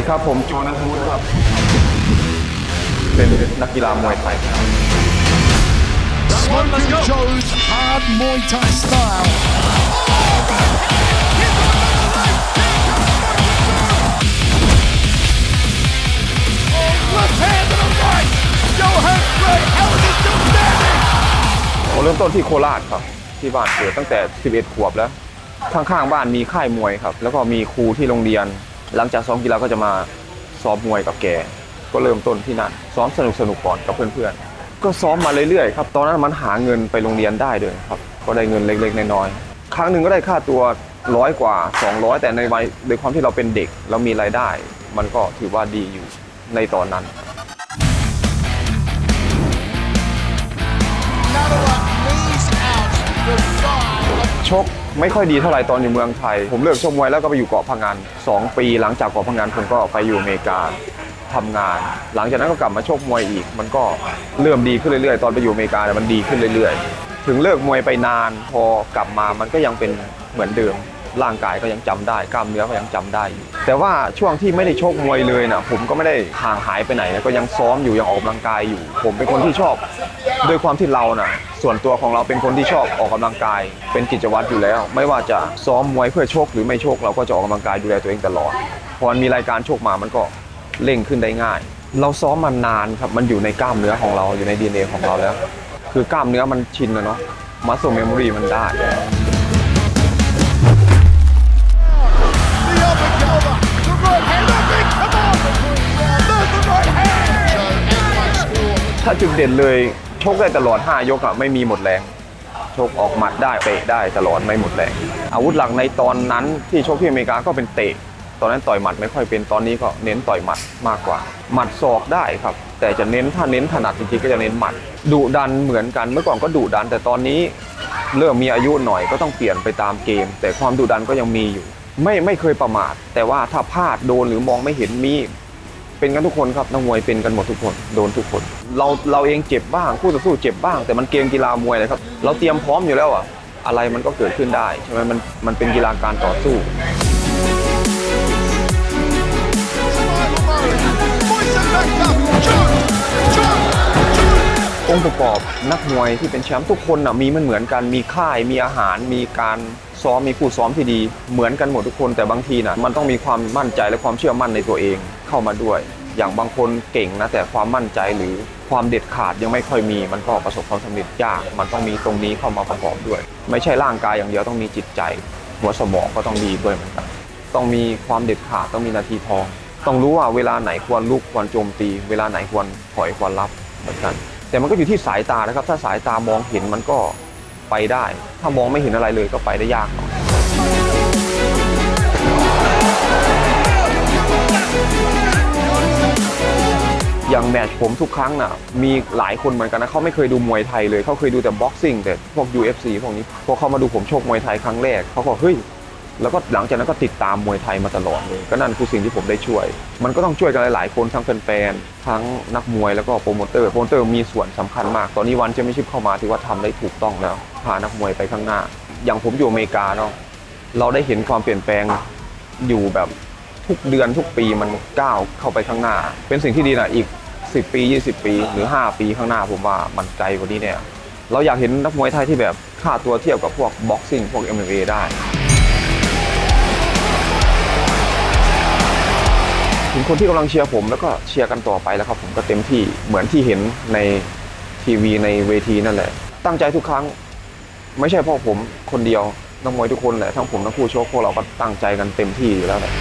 ดีครับผมโจนาทูดครับ เป็นนักกีฬามวยไทยครับ Smoking Joe's hard Muay Thai style. Left hand to the right. Johan Gray. How is he still standing? ผมเริ่มต้นที่โคราชครับ ที่บ้านเกิดตั้งแต่ 11 ขวบแล้ว ข้างๆบ้านมีค่ายมวยครับ แล้วก็มีครูที่โรงเรียน หลังจากซ้อมกีฬาก็จะมาซ้อมมวยกับแก ก็เริ่มต้นที่นั่นซ้อมสนุกสนุกๆก่อนกับเพื่อนๆ ก็ซ้อมมาเรื่อยๆครับ ตอนนั้นมันหาเงินไปโรงเรียนได้ด้วยครับ ก็ได้เงินเล็กๆน้อยๆ ครั้งหนึ่งก็ได้ค่าตัวร้อยกว่า 200 แต่ในวัยในความที่เราเป็นเด็กเรามีรายได้ มันก็ถือว่าดีอยู่ในตอนนั้น Nanoa knees out the side of ชก ไม่ค่อยดีเท่าไหร่ตอนอยู่เมืองไทย ผมเลิกชกมวยแล้วก็ไปอยู่เกาะพังงาน2 ปี หลังจากเกาะพังงานผมก็ไปอยู่อเมริกาทำงาน หลังจากนั้นก็กลับมาชกมวยอีก มันก็เริ่มดีขึ้นเรื่อยๆ ตอนไปอยู่อเมริกาเนี่ยมันดีขึ้นเรื่อยๆ ถึงเลิกมวยไปนานพอกลับมามันก็ยังเป็นเหมือนเดิม ร่างกายก็ยังจำได้ กล้ามเนื้อก็ยังจำได้อยู่แต่ว่าช่วงที่ไม่ได้ชกมวยเลยนะผมก็ไม่ได้ห่างหายไปไหนนะก็ยังซ้อมอยู่ยังออกกำลังกายอยู่ ผมเป็นคนที่ชอบ ด้วยความที่เรานะ่ะ ส่วนตัวของเราเป็นคนที่ชอบออกกำลังกาย เป็นกิจวัตรอยู่แล้ว ไม่ว่าจะซ้อมมวยเพื่อโชกหรือไม่โชกเราก็จะออกกำลังกายดูแลตัวเองตลอด พอมันมีรายการโชกมามันก็เร่งขึ้นได้ง่าย เราซ้อมมานานครับมันอยู่ในกล้ามเนื้อของเราอยู่ใน DNA ของเราแล้ว คือกล้ามเนื้อมันชินนะเนาะมัสโซเมมโมรีมันได้ถ้าจุดเด่นเลย ชกได้ตลอด 5 ยกอะไม่มีหมดแรงชกออกหมัดได้เตะได้ตลอดไม่หมดแรงอาวุธหลักในตอนนั้นที่ชกที่อเมริกาก็เป็นเตะ ตอนนั้นต่อยหมัดไม่ค่อยเป็นตอนนี้ก็เน้นต่อยหมัดมากกว่า หมัดศอกได้ครับ แต่จะเน้นถ้าเน้นถนัดจริงๆก็จะเน้นหมัดดุดันเหมือนกันเมื่อก่อนก็ดุดัน แต่ตอนนี้เริ่มมีอายุหน่อยก็ต้องเปลี่ยนไปตามเกม แต่ความดุดันก็ยังมีอยู่ ไม่ไม่เคยประมาท แต่ว่าถ้าพลาดโดนหรือมองไม่เห็นมี เป็นกันทุกคนครับนักมวยเป็นกันหมดทุกคนโดนทุกคน เราเราเองเจ็บบ้างคู่ต่อสู้เจ็บบ้าง แต่มันเกมกีฬามวยเลยครับ เราเตรียมพร้อมอยู่แล้วอะอะไรมันก็เกิดขึ้นได้ใช่ไหมมันมันเป็นกีฬาการต่อสู้ องค์ประกอบนักมวยที่เป็นแชมป์ทุกคนนะมีมันเหมือนกันมีค่ายมีอาหารมีการซ้อมมีผู้ซ้อมที่ดีเหมือนกันหมดทุกคนแต่บางทีนะมันต้องมีความมั่นใจและความเชื่อมั่นในตัวเองเข้ามาด้วย อย่างบางคนเก่งนะแต่ความมั่นใจหรือความเด็ดขาดยังไม่ค่อยมี มันก็ประสบความสำเร็จยาก มันต้องมีตรงนี้เข้ามาประกอบด้วย ไม่ใช่ร่างกายอย่างเดียวต้องมีจิตใจ หัวสมองก็ต้องดีด้วยเหมือนกันต้องมีความเด็ดขาดต้องมีนาทีทอง ต้องรู้ว่าเวลาไหนควรลุกควรโจมตี เวลาไหนควรถอยควรรับเหมือนกัน แต่มันก็อยู่ที่สายตานะครับ ถ้าสายตามองเห็นมันก็ไปได้ ถ้ามองไม่เห็นอะไรเลยก็ไปได้ยากหน่อยอย่างแมตช์ผมทุกครั้งน่ะมีหลายคนเหมือนกันนะเขาไม่เคยดูมวยไทยเลยเขาเคยดูแต่บ็อกซิ่งแต่พวก UFC พวกนี้พอเขามาดูผมชกมวยไทยครั้งแรกเขาก็เฮ้ย แล้วก็หลังจากนั้นก็ติดตามมวยไทยมาตลอดเลยก็นั่นคือสิ่งที่ผมได้ช่วย มันก็ต้องช่วยกันหลาย ๆ คนทั้งแฟนๆทั้งนักมวยแล้วก็โปรโมเตอร์โปรโมเตอร์มีส่วนสำคัญมาก ตอนนี้วันแชมเปี้ยนชิพเข้ามาถือว่าทำได้ถูกต้องแล้วพานักมวยไปข้างหน้า อย่างผมอยู่อเมริกาเนาะเราได้เห็นความเปลี่ยนแปลงอยู่แบบทุกเดือนทุกปีมันก้าวเข้าไปข้างหน้า เป็นสิ่งที่ดีนะอีก 10 ปี 20 ปี หรือ 5 ปีข้างหน้าผมว่ามันไกลกว่านี้เนี่ยเราอยากเห็นนักมวยไทยที่แบบค่าตัวเทียบกับพวกบ็อกซิ่งพวก MMA ได้ ถึงคนที่กำลังเชียร์ผมแล้วก็เชียร์กันต่อไปแล้วครับ ผมก็เต็มที่เหมือนที่เห็นในทีวีในเวทีนั่นแหละ ตั้งใจทุกครั้ง ไม่ใช่พ่อผมคนเดียวนักมวยทุกคนแหละทั้งผมทั้งคู่ชกพวกเราก็ตั้งใจกันเต็มที่อยู่แล้วแหละ